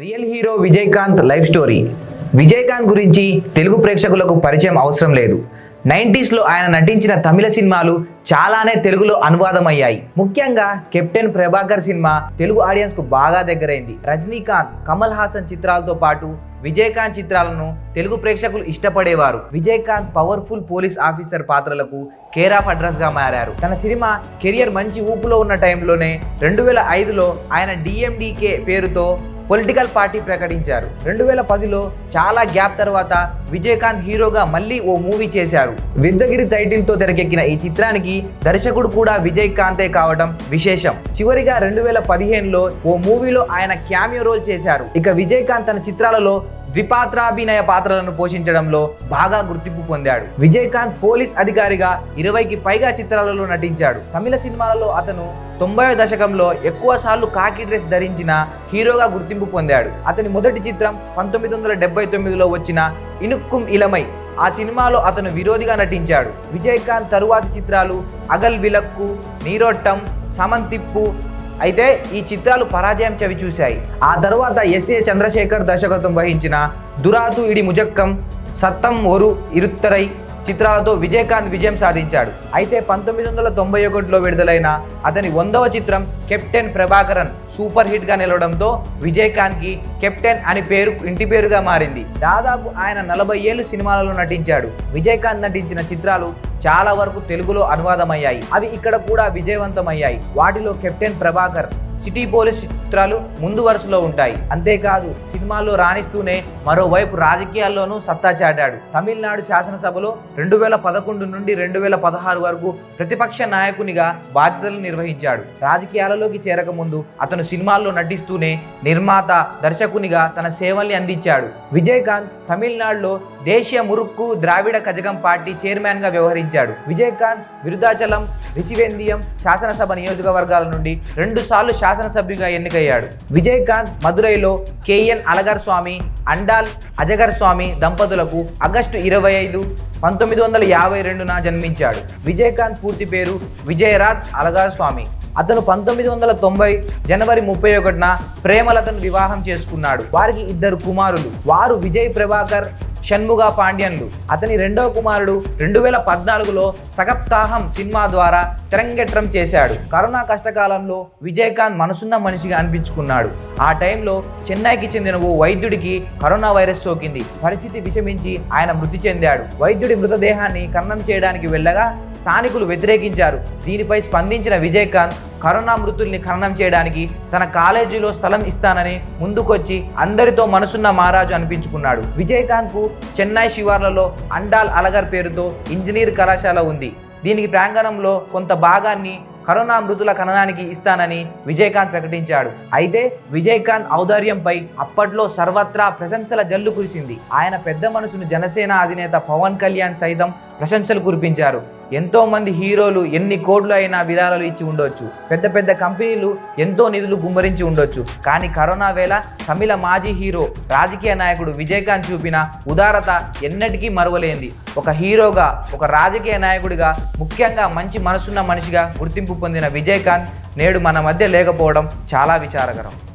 Real hero Vijayakanth life story. Vijayakanth గురించి తెలుగు ప్రేక్షకులకు పరిచయం అవసరం లేదు. నైంటీస్లో ఆయన నటించిన తమిళ సినిమాలు చాలానే తెలుగులో అనువాదమయ్యాయి. ముఖ్యంగా కెప్టెన్ ప్రభాకర్ సినిమా తెలుగు ఆడియన్స్కు బాగా దగ్గరైంది. రజనీకాంత్ కమల్ హాసన్ చిత్రాలతో పాటు విజయకాంత్ చిత్రాలను తెలుగు ప్రేక్షకులు ఇష్టపడేవారు. విజయకాంత్ పవర్ఫుల్ పోలీస్ ఆఫీసర్ పాత్రలకు కేర్ ఆఫ్ అడ్రస్గా మారారు. తన సినిమా కెరియర్ మంచి ఊపులో ఉన్న టైంలోనే రెండు వేల ఐదులో ఆయన డిఎండికే పేరుతో పొలిటికల్ పార్టీ ప్రకటించారు. రెండు వేల పదిలో చాలా గ్యాప్ తర్వాత విజయకాంత్ హీరోగా మళ్ళీ ఓ మూవీ చేశారు. విద్యగిరి టైటిల్తో తెరకెక్కిన ఈ చిత్రానికి దర్శకుడు కూడా విజయకాంతే కావడం విశేషం. చివరిగా రెండు వేల పదిహేనులో ఓ మూవీలో ఆయన క్యామియో రోల్ చేశారు. ఇక విజయకాంత్ తన చిత్రాలలో ద్విపాత్రాభినయ పాత్రలను పోషించడంలో బాగా గుర్తింపు పొందాడు. విజయకాంత్ పోలీస్ అధికారిగా ఇరవైకి పైగా చిత్రాలలో నటించాడు. తమిళ సినిమాలలో అతను తొంభై దశకంలో ఎక్కువ సార్లు కాకి డ్రెస్ ధరించిన హీరోగా గుర్తింపు పొందాడు. అతని మొదటి చిత్రం పంతొమ్మిది వందల డెబ్బై తొమ్మిదిలో వచ్చిన ఇనుక్కుం ఇలమై. ఆ సినిమాలో అతను విరోధిగా నటించాడు. విజయకాంత్ తరువాతి చిత్రాలు అగల్ విలక్కు నీరోట్టం సమంతిప్పు అయితే ఈ చిత్రాలు పరాజయం చవి చూశాయి. ఆ తర్వాత ఎస్ఏ చంద్రశేఖర్ దర్శకత్వం వహించిన దురాతు ఇడి ముజక్కం సత్తం ఒరు ఇరుత్తరై చిత్రాలతో విజయకాంత్ విజయం సాధించాడు. అయితే పంతొమ్మిది వందల తొంభై ఒకటిలో విడుదలైన అతని వందవ చిత్రం కెప్టెన్ ప్రభాకరన్ సూపర్ హిట్గా నిలవడంతో విజయకాంత్కి కెప్టెన్ అని పేరు ఇంటి పేరుగా మారింది. దాదాపు ఆయన నలభై ఏళ్ళు సినిమాలలో నటించాడు. విజయకాంత్ నటించిన చిత్రాలు చాలా వరకు తెలుగులో అనువాదమయ్యాయి. అవి ఇక్కడ కూడా విజయవంతమయ్యాయి. వాటిలో కెప్టెన్ ప్రభాకర్ సిటీ పోలీస్ చిత్రాలు ముందు వరుసలో ఉంటాయి. అంతేకాదు సినిమాల్లో రాణిస్తూనే మరోవైపు రాజకీయాల్లోనూ సత్తా చాటాడు. తమిళనాడు శాసనసభలో రెండు వేల పదకొండు నుండి రెండు వేల పదహారు వరకు ప్రతిపక్ష నాయకునిగా బాధ్యతలు నిర్వహించాడు. రాజకీయాలలోకి చేరకముందు అతను సినిమాల్లో నటిస్తూనే నిర్మాత దర్శకునిగా తన సేవల్ని అందించాడు. విజయకాంత్ తమిళనాడులో దేశీయ మురుక్కు ద్రావిడ కజగం పార్టీ చైర్మన్గా వ్యవహరించాడు. విజయకాంత్ విరుదాచలం రిషివేందియం శాసనసభ నియోజకవర్గాల నుండి రెండు సార్లు శాసనసభ్యుగా ఎన్నికయ్యాడు. విజయకాంత్ మదురైలో కేఎన్ అలగర్ స్వామి అండాల్ అజగర్ స్వామి దంపతులకు ఆగస్టు ఇరవై ఐదు పంతొమ్మిది వందల యాభై రెండున జన్మించాడు. విజయకాంత్ పూర్తి పేరు విజయరాజ్ అలగార్ స్వామి అతను పంతొమ్మిది వందల తొంభై జనవరి ముప్పై ఒకటిన ప్రేమలతను వివాహం చేసుకున్నాడు. వారికి ఇద్దరు కుమారులు. వారు విజయ్ ప్రభాకర్ షణ్ముగ పాండ్యన్లు అతని రెండవ కుమారుడు రెండు వేల పద్నాలుగులో సగప్తాహం సినిమా ద్వారా తెరంగెట్రం చేశాడు. కరోనా కష్టకాలంలో విజయకాంత్ మనసున్న మనిషిగా అనిపించుకున్నాడు. ఆ టైంలో చెన్నైకి చెందిన ఓ వైద్యుడికి కరోనా వైరస్ సోకింది. పరిస్థితి విషమించి ఆయన మృతి చెందాడు. వైద్యుడి మృతదేహాన్ని ఖననం చేయడానికి వెళ్ళగా స్థానికులు వ్యతిరేకించారు. దీనిపై స్పందించిన విజయకాంత్ కరోనా మృతుల్ని ఖననం చేయడానికి తన కాలేజీలో స్థలం ఇస్తానని ముందుకొచ్చి అందరితో మనసున్న మహారాజు అనిపించుకున్నాడు. విజయకాంత్కు చెన్నై శివార్లలో అండాల్ అలగర్ పేరుతో ఇంజనీర్ కళాశాల ఉంది. దీనికి ప్రాంగణంలో కొంత భాగాన్ని కరోనా మృతుల ఖననానికి ఇస్తానని విజయకాంత్ ప్రకటించాడు. అయితే విజయకాంత్ ఔదార్యంపై అప్పట్లో సర్వత్రా ప్రశంసల జల్లు కురిసింది. ఆయన పెద్ద మనసును జనసేన అధినేత పవన్ కళ్యాణ్ సైతం ప్రశంసలు కురిపించారు. ఎంతో మంది హీరోలు ఎన్ని కోట్లు అయినా విరాళాలు ఇచ్చి ఉండొచ్చు. పెద్ద పెద్ద కంపెనీలు ఎంతో నిధులు గుమ్మరించి ఉండొచ్చు. కానీ కరోనా వేళ తమిళ మాజీ హీరో రాజకీయ నాయకుడు విజయకాంత్ చూపిన ఉదారత ఎన్నటికీ మరువలేంది ఒక హీరోగా ఒక రాజకీయ నాయకుడిగా ముఖ్యంగా మంచి మనసున్న మనిషిగా గుర్తింపు పొందిన విజయకాంత్ నేడు మన మధ్య లేకపోవడం చాలా విచారకరం.